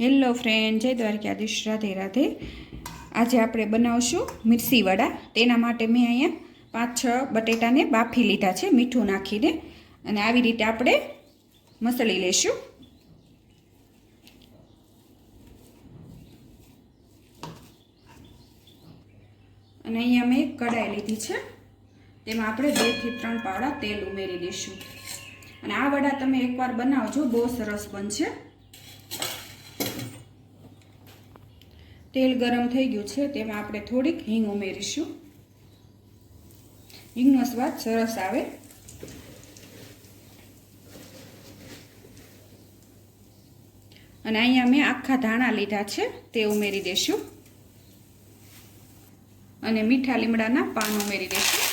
Hello friend, જય દ્વારકાધીશ. રાધે રાધે. આજે આપણે બનાવશું મિરસી વડા. તેના માટે મેં અહીંયા પાંચ, છ બટેટાને બાફી લીધા છે, મીઠું નાખીને. અને આવી રીતે આપણે મસળી લેશું. અને અહીંયા મેં કઢાઈ લીધી છે. તેમાં આપણે બેથી ત્રણ પાવડા તેલ ઉમેરી દઈશું. અને આ વડા તમે એકવાર બનાવજો, બહુ સરસ બનશે. તેલ ગરમ થઈ ગયું છે, તેમાં આપણે થોડીક હિંગ ઉમેરીશું. હિંગનો સ્વાદ સરસ આવે. અને અહીંયા મેં આખા ધાણા લીધા છે, તે ઉમેરી દઈશું અને મીઠા લીમડાના પાન ઉમેરી દઈશું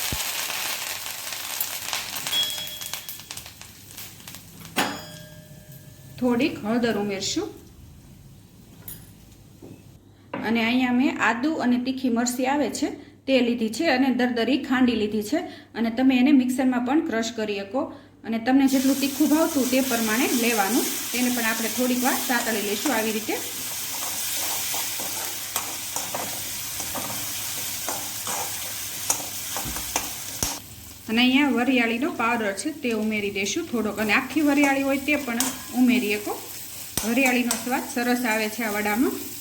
થોડીક હળદર ઉમેરશું. અને અહીંયા મેં આદુ અને તીખી મરસી આવે છે, તે લીધી છે અને દરદરી ખાંડી લીધી છે. અને તમે એને મિક્સરમાં પણ ક્રશ કરી શકો. અને તમને જેટલું તીખું ભાવતું તે પ્રમાણે લેવાનું. તેને પણ આપણે થોડીક વાર સાતળી લઈશું આવી રીતે. અને અહીંયા વરિયાળીનો પાવડર છે, તે ઉમેરી દઈશું થોડોક. અને આખી વરિયાળી હોય તે પણ ઉમેરી શકો. વરિયાળીનો સ્વાદ સરસ આવે છે આ વડામાં.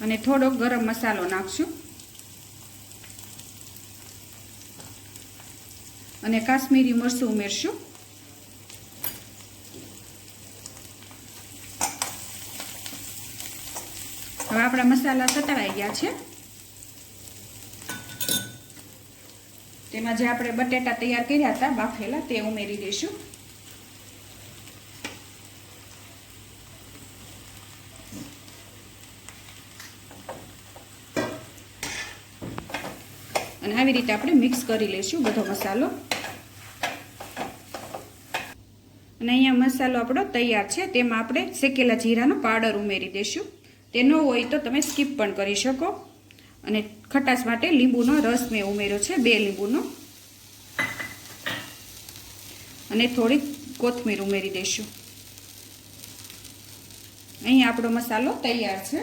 અને થોડોક ગરમ મસાલો નાખશું. અને કાશ્મીરી મરચું ઉમેરશું. હવે આપણા મસાલા સતળાઈ ગયા છે. તેમાં જે આપણે બટેટા તૈયાર કર્યા હતા, બાફેલા, તે ઉમેરી દઈશું. અને આવી રીતે આપણે મિક્સ કરી લઈશું બધો મસાલો. અને અહીંયા મસાલો આપણો તૈયાર છે. તેમાં આપણે શેકેલા જીરાનો પાવડર ઉમેરી દઈશું. તે ન હોય તો તમે સ્કીપ પણ કરી શકો. અને ખટાશ માટે લીંબુનો રસ મેં ઉમેર્યો છે, બે લીંબુનો. અને થોડીક કોથમીર ઉમેરી દઈશું. અહીં આપણો મસાલો તૈયાર છે.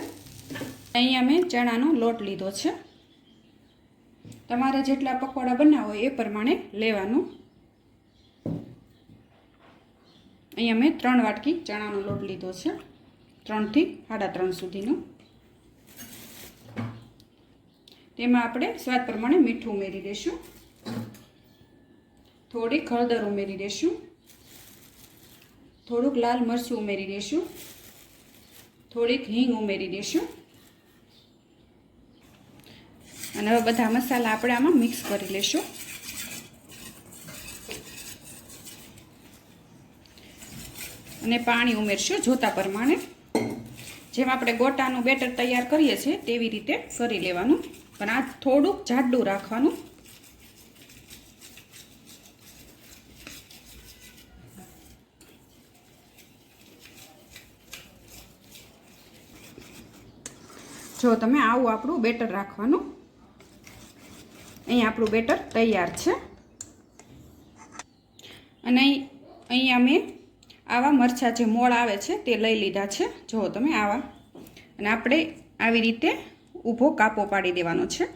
અહીંયા મેં ચણાનો લોટ લીધો છે. તમારે જેટલા પકોડા બનાવો એ પ્રમાણે લેવાનું. અહીંયા મેં ત્રણ વાટકી ચણાનો લોટ લીધો છે. ત્રણથી સાડા ત્રણ સુધીનો. તેમાં આપણે સ્વાદ પ્રમાણે મીઠું ઉમેરી દઈશું. થોડીક હળદર ઉમેરી દઈશું. થોડુંક લાલ મરચું ઉમેરી દઈશું. થોડીક હિંગ ઉમેરી દઈશું. અને હવે બધા મસાલા આપણે આમાં મિક્સ કરી લેશું. અને પાણી ઉમેરશું જોતા પ્રમાણે. જેમ આપણે ગોટાનું બેટર તૈયાર કરીએ છીએ તેવી રીતે કરી લેવાનું. પણ આ થોડુંક જાડું રાખવાનું. જો તમે આવું આપણું બેટર રાખવાનું. અહીં આપણું બેટર તૈયાર છે. અને અહીંયા મેં આવા મરચાં જે મોળ આવે છે તે લઈ લીધા છે. જુઓ તમે આવા. અને આપણે આવી રીતે ઊભો કાપો પાડી દેવાનો છે.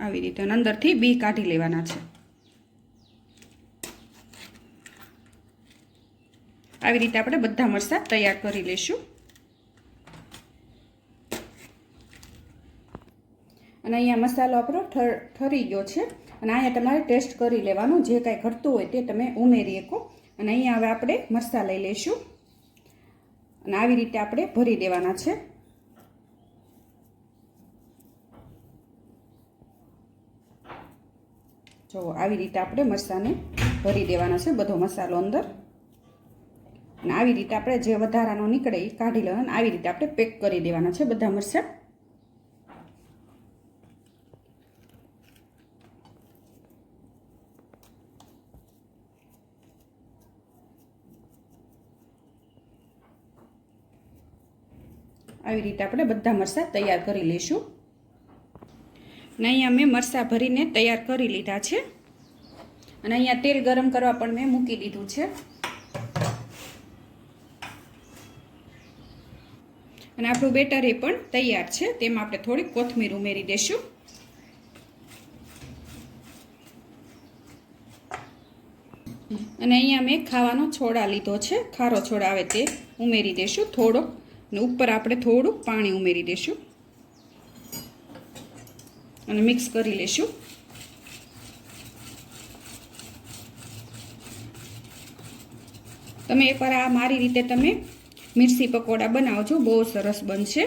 આવી રીતે અને અંદરથી બી કાઢી લેવાના છે. આવી રીતે આપણે બધા મરચાં તૈયાર કરી લઈશું. અને અહીંયા મસાલો આપણો ઠરી ગયો છે. અને અહીંયા તમારે ટેસ્ટ કરી લેવાનું, જે કાંઈ ઘટતું હોય તે તમે ઉમેરી શકો. અને અહીંયા હવે આપણે મરચાં લઈ લઈશું. અને આવી રીતે આપણે ભરી દેવાના છે. જો, આવી રીતે આપણે મરચાંને ભરી દેવાના છે, બધો મસાલો અંદર. અને આવી રીતે આપણે જે વધારાનો નીકળે એ કાઢી લેવાનો આવી રીતે આપણે પેક કરી દેવાના છે બધા મરચાં. આવી રીતે આપણે બધા મરચાં તૈયાર કરી લઈશું. અને અહીંયા મેં મરચાં ભરીને તૈયાર કરી લીધા છે. અને અહીંયા તેલ ગરમ કરવા પણ મેં મૂકી દીધું છે. અને આપણું બેટર એ પણ તૈયાર છે. તેમાં આપણે થોડીક કોથમીર ઉમેરી દઈશું. અને અહીંયા મેં ખાવાનો છોડા લીધો છે. ખારો છોડા આવે તે ઉમેરી દઈશું થોડોક. અને ઉપર આપણે થોડુંક પાણી ઉમેરી દઈશું અને મિક્સ કરી લઈશું તમે એકવાર આ મારી રીતે તમે મિરસી પકોડા બનાવજો, બહુ સરસ બનશે.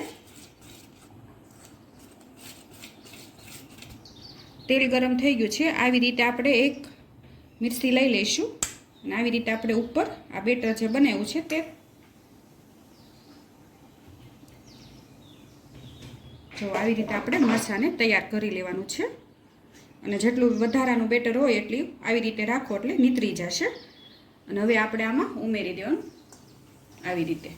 તેલ ગરમ થઈ ગયું છે. આવી રીતે આપણે એક મિરસી લઈ લઈશું. અને આવી રીતે આપણે ઉપર આ બેટર જે બનાવ્યું છે તે જો આવી રીતે આપણે મરચાંને તૈયાર કરી લેવાનું છે. અને જેટલું વધારાનું બેટર હોય એટલી આવી રીતે રાખો એટલે નીતરી જશે. અને હવે આપણે આમાં ઉમેરી દેવાનું આવી રીતે.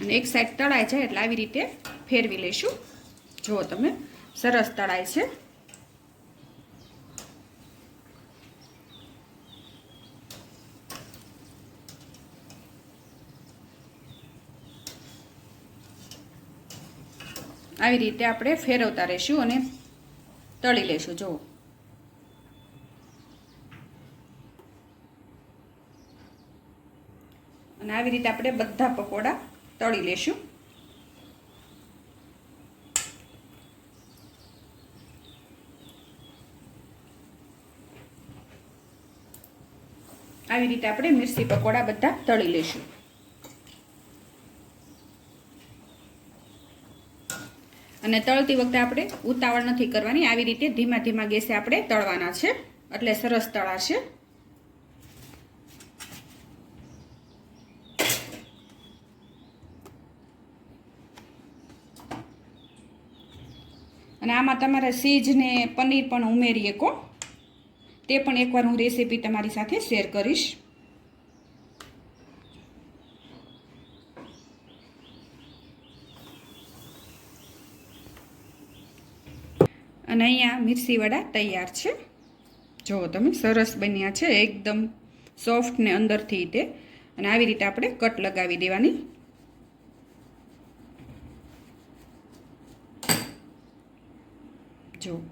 અને એક સાઈડ તળાય છે એટલે આવી રીતે ફેરવી લઈશું. જુઓ તમે સરસ તળાય છે. આવી રીતે આપણે ફેરવતા રહીશું અને તળી લઈશું. જુઓ. અને આવી રીતે આપણે બધા પકોડા તળી લેશું આવી રીતે આપણે મિરસી પકોડા બધા તળી લેશું અને તળતી વખતે આપણે ઉતાવળ નથી કરવાની. આવી રીતે ધીમા ધીમા ગેસે આપણે તળવાના છે. એટલે સરસ તળાશે અને આમાં તમારે સીજ ને પનીર પણ ઉમેરીએ કો તે પણ એકવાર હું રેસીપી તમારી સાથે શેર કરીશ. અને અહીંયા મિર્ચી વડા તૈયાર છે. જુઓ તમે, સરસ બન્યા છે, એકદમ સોફ્ટ ને અંદરથી તે. અને આવી રીતે આપણે કટ લગાવી દેવાની. જો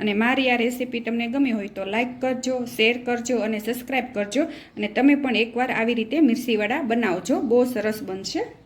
અને મારી આ રેસીપી તમને ગમી હોય તો લાઇક કરજો, શેર કરજો અને સબસ્ક્રાઈબ કરજો. અને તમે પણ એકવાર આવી રીતે મિર્ચીવડા બનાવજો. બહુ સરસ બનશે.